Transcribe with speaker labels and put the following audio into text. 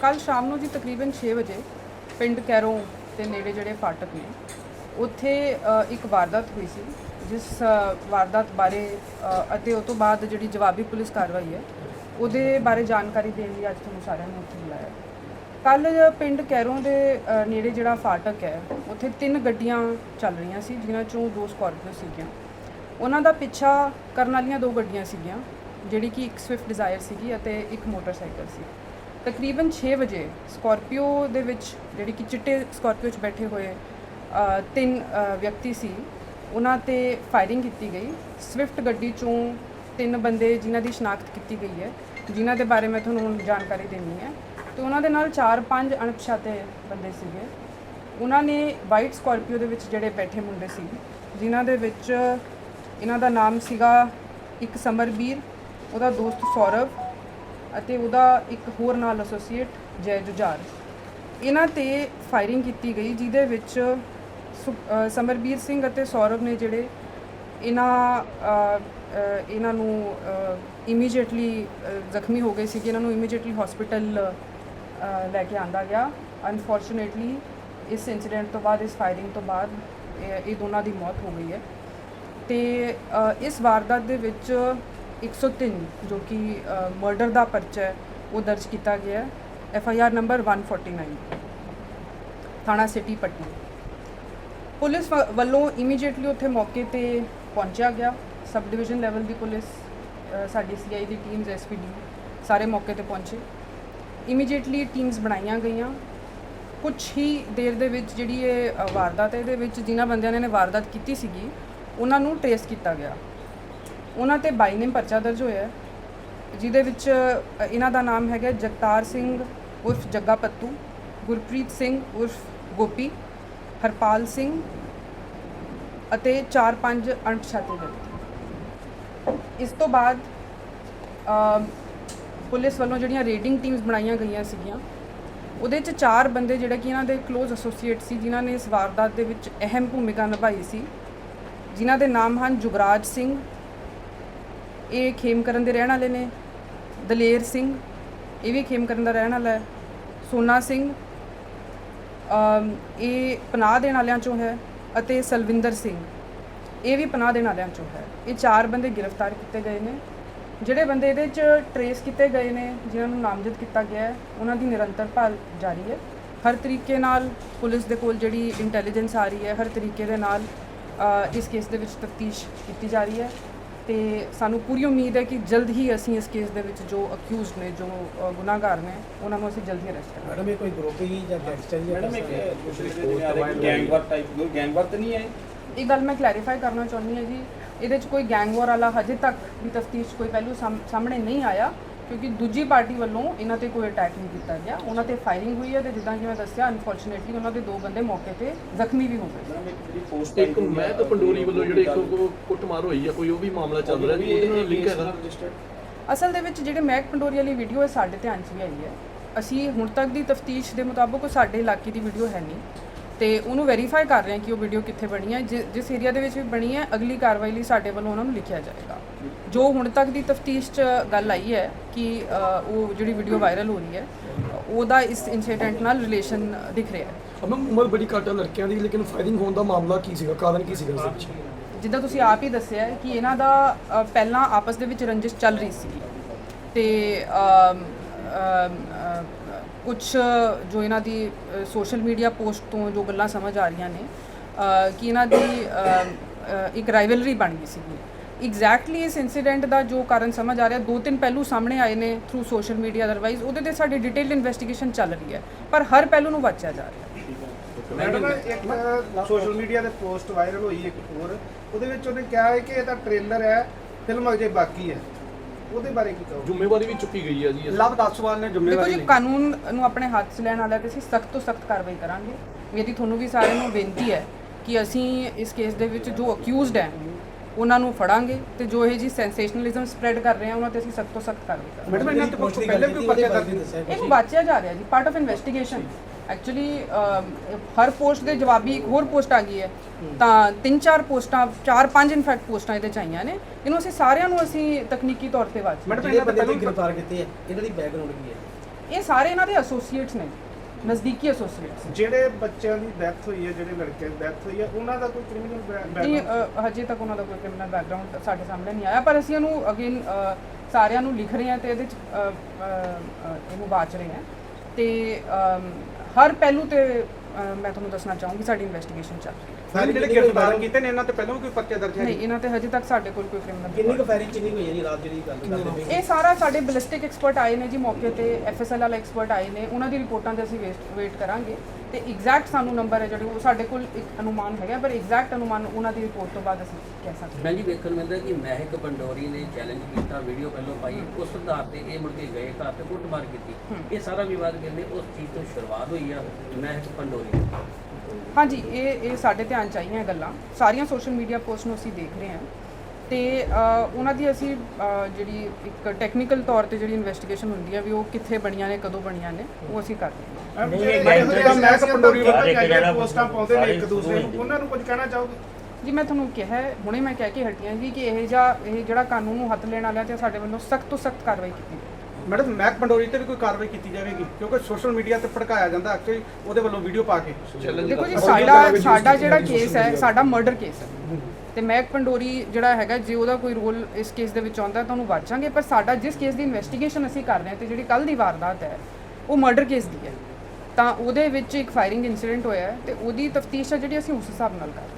Speaker 1: ਕੱਲ ਸ਼ਾਮ ਨੂੰ ਜੀ ਤਕਰੀਬਨ 6 ਵਜੇ ਪਿੰਡ ਕੈਰੋਂ ਦੇ ਨੇੜੇ ਜਿਹੜੇ ਫਾਟਕ ਨੇ, ਉੱਥੇ ਇੱਕ ਵਾਰਦਾਤ ਹੋਈ ਸੀ, ਜਿਸ ਵਾਰਦਾਤ ਬਾਰੇ ਅਤੇ ਉਸ ਤੋਂ ਬਾਅਦ ਜਿਹੜੀ ਜਵਾਬੀ ਪੁਲਿਸ ਕਾਰਵਾਈ ਹੈ, ਉਹਦੇ ਬਾਰੇ ਜਾਣਕਾਰੀ ਦੇਣ ਲਈ ਅੱਜ ਤੁਹਾਨੂੰ ਸਾਰਿਆਂ ਨੂੰ ਉੱਥੇ ਬੁਲਾਇਆ। ਕੱਲ ਪਿੰਡ ਕੈਰੋਂ ਦੇ ਨੇੜੇ ਜਿਹੜਾ ਫਾਟਕ ਹੈ, ਉੱਥੇ ਤਿੰਨ ਗੱਡੀਆਂ ਚੱਲ ਰਹੀਆਂ ਸੀ, ਜਿਨ੍ਹਾਂ ਚੋਂ ਦੋ ਸਕਾਰਪੀਓ ਸੀਗੀਆਂ। ਉਹਨਾਂ ਦਾ ਪਿੱਛਾ ਕਰਨ ਵਾਲੀਆਂ ਦੋ ਗੱਡੀਆਂ ਸੀਗੀਆਂ, ਜਿਹੜੀ ਕਿ ਇੱਕ ਸਵਿਫਟ ਡਿਜ਼ਾਇਰ ਸੀਗੀ ਅਤੇ ਇੱਕ ਮੋਟਰਸਾਈਕਲ ਸੀ। ਤਕਰੀਬਨ 6 ਵਜੇ ਸਕਾਰਪੀਓ ਦੇ ਵਿੱਚ, ਜਿਹੜੀ ਕਿ ਚਿੱਟੇ ਸਕਾਰਪੀਓ 'ਚ ਬੈਠੇ ਹੋਏ ਤਿੰਨ ਵਿਅਕਤੀ ਸੀ, ਉਹਨਾਂ ਤੇ ਫਾਇਰਿੰਗ ਕੀਤੀ ਗਈ। ਸਵਿਫਟ ਗੱਡੀ ਚੋਂ ਤਿੰਨ ਬੰਦੇ ਜਿਨ੍ਹਾਂ ਦੀ ਸ਼ਨਾਖਤ ਕੀਤੀ ਗਈ ਹੈ, ਜਿਨ੍ਹਾਂ ਦੇ ਬਾਰੇ ਮੈਂ ਤੁਹਾਨੂੰ ਹੁਣ ਜਾਣਕਾਰੀ ਦੇਣੀ ਹੈ। ਤੇ ਉਹਨਾਂ ਦੇ ਨਾਲ 4-5 ਅਣਪਛਾਤੇ ਬੰਦੇ ਸੀਗੇ। ਉਹਨਾਂ ਨੇ ਵਾਈਟ ਸਕਾਰਪੀਓ ਦੇ ਵਿੱਚ ਜਿਹੜੇ ਬੈਠੇ ਮੁੰਡੇ ਸੀ, ਜਿਨ੍ਹਾਂ ਦੇ ਵਿੱਚ ਇਹਨਾਂ ਦਾ ਨਾਮ ਸੀਗਾ ਇੱਕ ਸਮਰਬੀਰ, ਉਹਦਾ ਦੋਸਤ ਸੌਰਵ ਅਤੇ ਉਹਦਾ ਇੱਕ ਹੋਰ ਨਾਲ ਐਸੋਸੀਏਟ ਜੈ ਜੁਝਾਰ। ਇਹਨਾਂ ਤੇ ਫਾਇਰਿੰਗ ਕੀਤੀ ਗਈ ਜਿਹਦੇ ਵਿੱਚ ਸੁ- ਅ, ਸਮਰਬੀਰ ਸਿੰਘ ਅਤੇ ਸੌਰਵ ਨੇ ਜਿਹੜੇ ਇਹਨਾਂ ਅ, ਅ, ਇਹਨਾਂ ਨੂੰ ਇਮੀਡੀਏਟਲੀ ਜ਼ਖਮੀ ਹੋ ਗਏ ਸੀ ਇਹਨਾਂ ਨੂੰ ਇਮੀਡੀਏਟਲੀ ਹਸਪੀਟਲ ਲੈ ਕੇ ਆਂਦਾ ਗਿਆ। ਅਨਫੋਰਚੂਨੇਟਲੀ ਇਸ ਇਨਸੀਡੈਂਟ ਤੋਂ ਬਾਅਦ ਇਸ ਫਾਇਰਿੰਗ ਤੋਂ ਬਾਅਦ ਇਹ ਇਹ ਦੋਨਾਂ ਦੀ ਮੌਤ ਹੋ ਗਈ ਹੈ। ਤੇ ਅ, ਇਸ ਵਾਰਦਾਤ ਦੇ ਵਿੱਚ 103 ਜੋ ਕਿ ਮਰਡਰ ਦਾ ਪਰਚਾ ਹੈ ਉਹ ਦਰਜ ਕੀਤਾ ਗਿਆ ਹੈ। ਐਫ ਆਈ ਆਰ ਨੰਬਰ 149 ਥਾਣਾ ਸਿਟੀ ਪੱਟੀ। ਪੁਲਿਸ ਵ- ਵੱਲੋਂ ਇਮੀਡੀਏਟਲੀ ਉੱਥੇ ਮੌਕੇ ਤੇ ਪਹੁੰਚਿਆ ਗਿਆ। ਸਬ ਡਿਵੀਜ਼ਨ ਲੈਵਲ ਦੀ ਪੁਲਿਸ ਅ, ਸਾਡੀ ਸੀਆਈ ਦੀ ਟੀਮਸ ਐਸਪੀਡੀ ਸਾਰੇ ਮੌਕੇ ਤੇ ਪਹੁੰਚੇ। ਇਮੀਡੀਏਟਲੀ ਟੀਮਸ ਬਣਾਈਆਂ ਗਈਆਂ। ਕੁਝ ਹੀ ਦੇਰ ਦੇ ਵਿੱਚ ਜਿਹੜੀ ਇਹ ਵਾਰਦਾਤ ਹੈ ਇਹਦੇ ਵਿੱਚ ਜਿਨ੍ਹਾਂ ਬੰਦਿਆਂ ਨੇ ਨੇ ਵਾਰਦਾਤ ਕੀਤੀ ਸੀਗੀ ਉਹਨਾਂ ਨੂੰ ਟ੍ਰੇਸ ਕੀਤਾ ਗਿਆ। ਉਹਨਾਂ ਤੇ ਬਾਈ ਨੇਮ ਪਰਚਾ ਦਰਜ ਹੋਇਆ ਹੈ, ਜਿਹਦੇ ਵਿੱਚ ਅ, ਇਹਨਾਂ ਦਾ ਨਾਮ ਹੈਗਾ ਜਗਤਾਰ ਸਿੰਘ ਉਰਫ ਜੱਗਾ ਪੱਤੂ ਗੁਰਪ੍ਰੀਤ ਸਿੰਘ ਉਰਫ ਗੋਪੀ ਹਰਪਾਲ ਸਿੰਘ ਅਤੇ 4-5 ਅਣਪਛਾਤੇ ਵਿਅਕਤੀ। ਇਸ ਤੋਂ ਬਾਅਦ ਅ, ਪੁਲਿਸ ਵੱਲੋਂ ਜਿਹੜੀਆਂ ਰੇਡਿੰਗ ਟੀਮਸ ਬਣਾਈਆਂ ਗਈਆਂ ਸੀਗੀਆਂ ਉਹਦੇ ਚ ਚਾਰ ਬੰਦੇ ਜਿਹੜੇ ਕਿ ਇਹਨਾਂ ਦੇ ক্লোਜ਼ ਐਸੋਸੀਏਟ ਸੀ ਜਿਨ੍ਹਾਂ ਨੇ ਇਸ ਵਾਰਦਾਤ ਦੇ ਵਿੱਚ ਅਹਿਮ ਭੂਮਿਕਾ ਨਿਭਾਈ ਸੀ ਜਿਨ੍ਹਾਂ ਦੇ ਨਾਮ ਹਨ ਜੁਗਰਾਜ ਸਿੰਘ ਇਹ ਖੇਮਕਰਨ ਦੇ ਰਹਿਣ ਵਾਲੇ ਨੇ। ਦਲੇਰ ਸਿੰਘ, ਇਹ ਵੀ ਖੇਮਕਰਨ ਦਾ ਰਹਿਣ ਵਾਲਾ ਹੈ। ਸੋਨਾ ਸਿੰਘ ਇਹ ਪਨਾਹ ਦੇਣ ਵਾਲਿਆਂ ਚੋਂ ਹੈ ਅਤੇ ਸਲਵਿੰਦਰ ਸਿੰਘ, ਇਹ ਵੀ ਪਨਾਹ ਦੇਣ ਵਾਲਿਆਂ ਚੋਂ ਹੈ। ਇਹ ਚਾਰ ਬੰਦੇ ਗ੍ਰਿਫਤਾਰ ਕੀਤੇ ਗਏ ਨੇ। ਜਿਹੜੇ ਬੰਦੇ ਇਹਦੇ ਚ ਟਰੇਸ ਕੀਤੇ ਗਏ ਨੇ, ਜਿਨ੍ਹਾਂ ਨੂੰ ਨਾਮਜ਼ਦ ਕੀਤਾ ਗਿਆ ਹੈ, ਉਹਨਾਂ ਦੀ ਨਿਰੰਤਰ ਭਾਲ ਜਾਰੀ ਹੈ। ਹਰ ਤਰੀਕੇ ਨਾਲ ਪੁਲਿਸ ਦੇ ਕੋਲ ਜਿਹੜੀ ਇੰਟੈਲੀਜੈਂਸ ਆ ਰਹੀ ਹੈ, ਹਰ ਤਰੀਕੇ ਦੇ ਨਾਲ ਇਸ ਕੇਸ ਦੇ ਵਿੱਚ ਤਫਤੀਸ਼ ਕੀਤੀ ਜਾ ਰਹੀ ਹੈ। ਤੇ ਸਾਨੂੰ ਪੂਰੀ ਉਮੀਦ ਹੈ ਕਿ ਜਲਦ ਹੀ ਅਸੀਂ ਇਸ ਕੇਸ ਦੇ ਵਿੱਚ ਜੋ ਅਕਿਊਜ਼ਡ ਨੇ ਜੋ ਅ, ਗੁਨਾਹਗਾਰ ਨੇ ਉਹਨਾਂ ਨੂੰ ਅਸੀਂ ਜਲਦੀ ਅਰੈਸਟ ਕਰਾਂਗੇ।
Speaker 2: ਮੈਡਮ ਇਹ ਕੋਈ ਗਰੁੱਪ ਹੀ ਜਾਂ ਗੈਂਗਸਟਰ ਹੀ
Speaker 3: ਮੈਡਮ ਇੱਕ ਦੂਸਰੇ ਦੇ ਜਿਵੇਂ ਆ ਰਿਹਾ ਗੈਂਗਵਾਰ ਟਾਈਪ ਗੈਂਗਵਾਰ ਤਾਂ ਨਹੀਂ ਹੈ
Speaker 1: ਇਹ? ਗੱਲ ਮੈਂ ਕਲੈਰੀਫਾਈ ਕਰਨਾ ਚਾਹੁੰਦੀ ਹਾਂ ਜੀ। ਇਹਦੇ 'ਚ ਕੋਈ ਗੈਂਗ ਵਾਰ ਵਾਲਾ ਹਜੇ ਤੱਕ ਦੀ ਤਫਤੀਸ਼ ਕੋਈ ਪਹਿਲੂ ਸਾਹਮ- ਸਾਹਮਣੇ ਨਹੀਂ ਆਇਆ। ਕਿਉਂਕਿ ਦੂਜੀ ਪਾਰਟੀ ਵੱਲੋਂ ਇਹਨਾਂ ਤੇ ਕੋਈ ਅਟੈਕ ਨਹੀਂ ਕੀਤਾ ਗਿਆ। ਉਹਨਾਂ ਤੇ ਫਾਇਰਿੰਗ ਹੋਈ ਹੈ ਤੇ ਜਿੱਦਾਂ ਕਿ ਮੈਂ ਦੱਸਿਆ ਅਨਫੋਰਚੂਨੇਟਲੀ ਉਹਨਾਂ ਦੇ ਦੋ ਬੰਦੇ ਮੌਕੇ ਤੇ ਜ਼ਖਮੀ ਵੀ ਹੋ ਗਏ।
Speaker 3: ਇੱਕ
Speaker 4: ਮੈਂ ਤਾਂ ਪੰਡੋਰੀ ਵੱਲੋਂ ਜਿਹੜੇ ਇੱਕ ਕੁੱਟਮਾਰ ਹੋਈ ਆ ਕੋਈ ਉਹ ਵੀ ਮਾਮਲਾ ਚੱਲ ਰਿਹਾ ਜੀ? ਉਹਦੇ ਨਾਲ ਲਿੰਕ ਹੈਗਾ?
Speaker 1: ਅਸਲ ਦੇ ਵਿੱਚ ਜਿਹੜੇ ਮਹਿਕ ਪੰਡੋਰੀ ਵਾਲੀ ਵੀਡੀਓ ਹੈ ਸਾਡੇ ਧਿਆਨ 'ਚ ਵੀ ਆਈ ਹੈ। ਅਸੀਂ ਹੁਣ ਤੱਕ ਦੀ ਤਫਤੀਸ਼ ਦੇ ਮੁਤਾਬਕ ਉਹ ਸਾਡੇ ਇਲਾਕੇ ਦੀ ਵੀਡੀਓ ਹੈ ਨਹੀਂ। ਤੇ ਉਹਨੂੰ ਵੈਰੀਫਾਈ ਕਰ ਰਹੇ ਹਾਂ ਕਿ ਉਹ ਵੀਡੀਓ ਕਿੱਥੇ ਬਣੀ ਹੈ ਜਿ- ਜਿਸ ਏਰੀਆ ਦੇ ਵਿੱਚ ਵੀ ਬਣੀ ਹੈ ਅਗਲੀ ਕਾਰਵਾਈ ਲਈ ਸਾਡੇ ਵੱਲੋਂ ਉਹਨਾਂ ਨੂੰ ਲਿਖਿਆ ਜਾਏਗਾ। ਜੋ ਹੁਣ ਤੱਕ ਦੀ ਤਫਤੀਸ਼ 'ਚ ਗੱਲ ਆਈ ਹੈ ਕਿ ਅ, ਉਹ ਜਿਹੜੀ ਵੀਡੀਓ ਵਾਇਰਲ ਹੋ ਰਹੀ ਹੈ ਉਹਦਾ ਇਸ ਇਨਸੀਡੈਂਟ ਨਾਲ ਰਿਲੇਸ਼ਨ ਦਿਖ ਰਿਹਾ ਹੈ।
Speaker 5: ਮੈਮ ਉਮਰ ਬੜੀ ਘੱਟ ਹੈ ਲੜਕਿਆਂ ਦੀ ਲੇਕਿਨ ਫਾਇਰਿੰਗ ਹੋਣ ਦਾ ਮਾਮਲਾ ਕੀ ਸੀਗਾ? ਕਾਰਨ ਕੀ ਸੀਗਾ ਇਸ ਵਿੱਚ?
Speaker 1: ਜਿੱਦਾਂ ਤੁਸੀਂ ਆਪ ਹੀ ਦੱਸਿਆ ਹੈ ਕਿ ਇਹਨਾਂ ਦਾ ਅ, ਪਹਿਲਾਂ ਆਪਸ ਦੇ ਵਿੱਚ ਰੰਜਿਸ਼ ਚੱਲ ਰਹੀ ਸੀ। ਤੇ ਅਮ, ਅਮ, ਅ, ਕੁਝ ਜੋ ਇਹਨਾਂ ਦੀ ਸੋਸ਼ਲ ਮੀਡੀਆ ਪੋਸਟ ਤੋਂ ਜੋ ਗੱਲਾਂ ਸਮਝ ਆ ਰਹੀਆਂ ਨੇ ਕਿ ਇਹਨਾਂ ਦੀ ਇੱਕ ਰਾਈਵਲਰੀ ਬਣ ਗਈ ਸੀਗੀ। ਐਗਜ਼ੈਕਟਲੀ ਇਸ ਇਨਸੀਡੈਂਟ ਦਾ ਜੋ ਕਾਰਨ ਸਮਝ ਆ ਰਿਹਾ, ਦੋ ਤਿੰਨ ਪਹਿਲੂ ਸਾਹਮਣੇ ਆਏ ਨੇ ਥਰੂ ਸੋਸ਼ਲ ਮੀਡੀਆ ਅਦਰਵਾਈਜ਼ ਉਹਦੇ ਤੇ ਸਾਡੀ ਡਿਟੇਲਡ ਇਨਵੈਸਟੀਗੇਸ਼ਨ ਚੱਲ ਰਹੀ ਹੈ, ਪਰ ਹਰ ਪਹਿਲੂ ਨੂੰ ਵਾਚਿਆ ਜਾ ਰਿਹਾ।
Speaker 2: ਮੈਡਮ, ਇੱਕ ਸੋਸ਼ਲ ਮੀਡੀਆ ਤੇ ਪੋਸਟ ਵਾਇਰਲ ਹੋਈ ਇੱਕ ਹੋਰ, ਉਹਦੇ ਵਿੱਚ ਉਹਨੇ ਕਿਹਾ ਹੈ ਕਿ ਇਹ ਤਾਂ ਟ੍ਰੇਲਰ ਹੈ ਫਿਲਮ ਅਜੇ ਬਾਕੀ ਹੈ। ਉਹਦੇ ਬਾਰੇ ਕੀ ਕਹੋ
Speaker 4: ਜ਼ਿੰਮੇਵਾਰੀ ਵੀ ਚੁੱਕੀ ਗਈ ਆ ਜੀ
Speaker 6: ਲਵ ਦਸਵਾਲ ਨੇ
Speaker 1: ਦੇਖੋ
Speaker 6: ਜ਼ਿੰਮੇਵਾਰੀ
Speaker 1: ਜੀ
Speaker 6: ਲਈ।
Speaker 1: ਕਾਨੂੰਨ ਨੂੰ ਆਪਣੇ ਹੱਥ 'ਚ ਲੈਣ ਵਾਲਾ ਤੇ ਅਸੀਂ ਸਖਤ ਤੋਂ ਸਖਤ ਕਾਰਵਾਈ ਕਰਾਂਗੇ। ਮੇਰੀ ਤੁਹਾਨੂੰ ਵੀ ਸਾਰਿਆਂ ਨੂੰ ਬੇਨਤੀ ਹੈ ਕਿ ਅਸੀਂ ਇਸ ਕੇਸ ਦੇ ਵਿੱਚ ਜੋ ਅਕਿਊਜ਼ਡ ਹੈ ਉਹਨਾਂ ਨੂੰ ਫੜਾਂਗੇ ਤੇ ਜੋ ਇਹ ਜੀ ਸੈਂਸੇਸ਼ਨਲਿਜ਼ਮ ਸਪਰੈਡ ਕਰ ਰਹੇ ਆ ਉਹਨਾਂ ਤੇ ਅਸੀਂ ਸਖਤ ਤੋਂ ਸਖਤ ਕਾਰਵਾਈ ਕਰਾਂਗੇ।
Speaker 2: ਮੈਡਮ ਇਹਨਾਂ ਤੋਂ ਪੱਖੋਂ ਪਹਿਲੇ ਵੀ ਪਰਚਾ ਕਰ ਦਿੱਤਾ
Speaker 1: ਇਹਨੂੰ ਵਾਚਿਆ ਜਾ ਰਿਹਾ ਜੀ ਪਾਰਟ ਆਫ ਇਨਵੈਸਟੀਗੇਸ਼ਨ ਐਕਚੁਅਲੀ ਹਰ ਪੋਸਟ ਦੇ ਜਵਾਬੀ ਇੱਕ ਹੋਰ ਪੋਸਟ ਆ ਗਈ ਹੈ। ਤਾਂ ਤਿੰਨ ਚਾਰ ਪੋਸਟਾਂ ਚਾਰ ਪੰਜ ਇਨਫੈਕਟ ਪੋਸਟਾਂ ਇਹਦੇ ਚ ਆਈਆਂ ਨੇ। ਇਹਨੂੰ ਅਸੀਂ ਸਾਰਿਆਂ ਨੂੰ ਅਸੀਂ ਤਕਨੀਕੀ ਤੌਰ ਤੇ ਵਾਚ।
Speaker 2: ਮੈਡਮ ਇਹਨਾਂ
Speaker 6: ਬੰਦੇ
Speaker 2: ਪਹਿਲਾਂ
Speaker 6: ਗ੍ਰਿਫਤਾਰ ਕੀਤੇ ਆ ਇਹਨਾਂ ਦੀ ਬੈਕਗ੍ਰਾਉਂਡ ਕੀ ਹੈ?
Speaker 1: ਇਹ ਸਾਰੇ ਇਹਨਾਂ ਦੇ ਐਸੋਸੀਏਟਸ ਨੇ ਨਜ਼ਦੀਕੀ ਐਸੋਸੀਏਟਸ
Speaker 2: ਜਿਹੜੇ ਬੱਚਿਆਂ ਦੀ ਡੈਥ ਹੋਈ ਹੈ ਜਿਹੜੇ ਲੜਕਿਆਂ ਦੀ ਡੈਥ ਹੋਈ ਹੈ ਉਹਨਾਂ ਦਾ ਕੋਈ ਕ੍ਰਿਮੀਨਲ ਬੈਕਗ੍ਰਾਉਂਡ
Speaker 1: ਹਜੇ ਤੱਕ ਉਹਨਾਂ ਦਾ ਕੋਈ ਕ੍ਰਿਮੀਨਲ ਬੈਕਗ੍ਰਾਉਂਡ ਸਾਡੇ ਸਾਹਮਣੇ ਨਹੀਂ ਆਇਆ ਪਰ ਅਸੀਂ ਇਹਨੂੰ ਅਗੇਨ ਸਾਰਿਆਂ ਨੂੰ ਲਿਖ ਰਹੇ ਹਾਂ ਤੇ ਇਹਦੇ ਚ ਇਹਨੂੰ ਬਾਚ ਰਹੇ ਹਾਂ। ਤੇ ਹਰ ਪਹਿਲੂ ਤੇ ਮੈਂ ਤੁਹਾਨੂੰ ਦੱਸਣਾ ਚਾਹੂੰਗੀ ਸਾਡੀ ਇਨਵੈਸਟੀਗੇਸ਼ਨ ਚੱਲ ਰਹੀ ਹੈ।
Speaker 6: ਸਾਰੇ ਜਿਹੜੇ ਗ੍ਰਿਫਤਾਰ ਕੀਤੇ ਨੇ ਇਹਨਾਂ ਤੇ ਪਹਿਲਾਂ ਵੀ ਕੋਈ ਪਰਚੇ ਦਰਜ ਹੈ
Speaker 1: ਨਹੀਂ ਇਹਨਾਂ ਤੇ ਹਜੇ ਤੱਕ ਸਾਡੇ ਕੋਲ ਕੋਈ
Speaker 7: ਕਿੰਨੀ ਕੁ
Speaker 1: ਕ੍ਰਿਮੀਨਲ
Speaker 7: ਫਾਇਰਿੰਗ ਕਿੰਨੀ ਕੁ ਹੋਈ ਹੈ ਜੀ ਰਾਤ ਜਿਹੜੀ ਗੱਲ ਕਰਦੇ ਪਏ?
Speaker 1: ਇਹ ਸਾਰਾ ਸਾਡੇ ਬਲਿਸਟਿਕ ਐਕਸਪਰਟ ਆਏ ਨੇ ਜੀ ਮੌਕੇ ਤੇ ਐਫਐਸਐਲ ਵਾਲੇ ਐਕਸਪਰਟ ਆਏ ਨੇ ਉਹਨਾਂ ਦੀ ਰਿਪੋਰਟਾਂ ਤੇ ਅਸੀਂ ਵੇਟ ਕਰਾਂਗੇ। ਤੇ ਐਗਜ਼ੈਕਟ ਸਾਨੂੰ ਨੰਬਰ ਹੈ ਜਿਹੜੇ ਉਹ ਸਾਡੇ ਕੋਲ ਇੱਕ ਅਨੁਮਾਨ ਹੈਗਾ ਪਰ ਐਗਜ਼ੈਕਟ ਅਨੁਮਾਨ ਉਹਨਾਂ ਦੀ ਰਿਪੋਰਟ ਤੋਂ ਬਾਅਦ ਅਸੀਂ ਕਹਿ ਸਕਦੇ ਹਾਂ।
Speaker 8: ਜੀ ਵੇਖਣ ਨੂੰ ਮਿਲਦਾ ਕਿ ਮਹਿਕ ਪੰਡੋਰੀ ਨੇ ਚੈਲੰਜ ਕੀਤਾ ਵੀਡੀਓ ਪਹਿਲਾਂ ਪਾਈ ਉਸ ਆਧਾਰ ਤੇ ਇਹ ਮੁੜ ਕੇ ਗਏ ਘਰ ਤੇ ਕੁੱਟਮਾਰ ਕੀਤੀ। ਇਹ ਸਾਰਾ ਵਿਵਾਦ ਕਹਿੰਦੇ ਉਸ ਚੀਜ਼ ਤੋਂ ਸ਼ੁਰੂਆਤ ਹੋਈ ਆ ਮਹਿਕ ਪੰਡੋਰੀ
Speaker 1: ਹਾਂਜੀ ਇਹ ਇਹ ਸਾਡੇ ਧਿਆਨ ਚ ਆਈਆਂ ਇਹ ਗੱਲਾਂ। ਸਾਰੀਆਂ ਸੋਸ਼ਲ ਮੀਡੀਆ ਪੋਸਟ ਨੂੰ ਅਸੀਂ ਦੇਖ ਰਹੇ ਹਾਂ। ਤੇ ਉਹਨਾਂ ਦੀ ਅਸੀਂ ਜਿਹੜੀ ਇੱਕ ਟੈਕਨੀਕਲ ਤੌਰ ਤੇ ਜਿਹੜੀ ਇਨਵੈਸਟੀਗੇਸ਼ਨ ਹੁੰਦੀ ਹੈ ਵੀ ਉਹ ਕਿੱਥੇ ਬਣੀਆਂ ਨੇ ਕਦੋਂ ਬਣੀਆਂ ਨੇ ਉਹ ਅਸੀਂ ਕਰ ਰਹੇ ਹਾਂ।
Speaker 2: ਮੈਂ ਪੰਡੋਰੀ ਪੋਸਟਾਂ ਪਾਉਂਦੇ ਨੇ ਇੱਕ ਦੂਸਰੇ ਨੂੰ। ਉਹਨਾਂ ਨੂੰ ਕੁਝ ਕਹਿਣਾ ਚਾਹੋਗੇ?
Speaker 1: ਜੀ ਮੈਂ ਤੁਹਾਨੂੰ ਕਿਹਾ ਹੁਣੇ ਮੈਂ ਕਹਿ ਕੇ ਹਟੀ ਹਾਂ ਜੀ ਕਿ ਇਹ ਜਿਹਾ ਇਹ ਜਿਹੜਾ ਕਾਨੂੰਨ ਨੂੰ ਹੱਥ ਲੈਣ ਵਾਲਿਆਂ ਤੇ ਸਾਡੇ ਵੱਲੋਂ ਸਖਤ ਤੋਂ ਸਖਤ ਕਾਰਵਾਈ ਕੀਤੀ ਜਾਵੇ।
Speaker 6: ਮੈਡਮ ਮੈਕ ਪੰਡੋਰੀ ਤੇ ਵੀ ਕੋਈ ਕਾਰਵਾਈ ਕੀਤੀ ਜਾਵੇਗੀ ਕਿਉਂਕਿ ਸੋਸ਼ਲ ਮੀਡੀਆ ਤੇ ਭੜਕਾਇਆ ਜਾਂਦਾ ਐਕਚੁਅਲੀ ਉਹਦੇ ਵੱਲੋਂ ਵੀਡੀਓ ਪਾ ਕੇ।
Speaker 1: ਦੇਖੋ ਜੀ ਸਾਡਾ ਸਾਡਾ ਜਿਹੜਾ ਕੇਸ ਹੈ ਸਾਡਾ ਮਰਡਰ ਕੇਸ ਹੈ। ਤੇ ਮਹਿਕ ਪੰਡੋਰੀ ਜਿਹੜਾ ਹੈਗਾ, ਜੇ ਉਹਦਾ ਕੋਈ ਰੋਲ ਇਸ ਕੇਸ ਦੇ ਵਿੱਚ ਆਉਂਦਾ, ਤਾਂ ਉਹਨੂੰ ਵਾਚਾਂਗੇ। ਪਰ ਸਾਡਾ ਜਿਸ ਕੇਸ ਦੀ ਇਨਵੈਸਟੀਗੇਸ਼ਨ ਅਸੀਂ ਕਰ ਰਹੇ ਹਾਂ, ਤੇ ਜਿਹੜੀ ਕੱਲ ਦੀ ਵਾਰਦਾਤ ਹੈ, ਉਹ ਮਰਡਰ ਕੇਸ ਦੀ ਹੈ। ਤਾਂ ਉਹਦੇ ਵਿੱਚ ਇੱਕ ਫਾਇਰਿੰਗ ਇਨਸੀਡੈਂਟ ਹੋਇਆ ਹੈ ਤੇ ਉਹਦੀ ਤਫਤੀਸ਼ ਹੈ ਜਿਹੜੀ ਅਸੀਂ ਉਸ ਹਿਸਾਬ ਨਾਲ ਕਰ ਰਹੇ ਹਾਂ।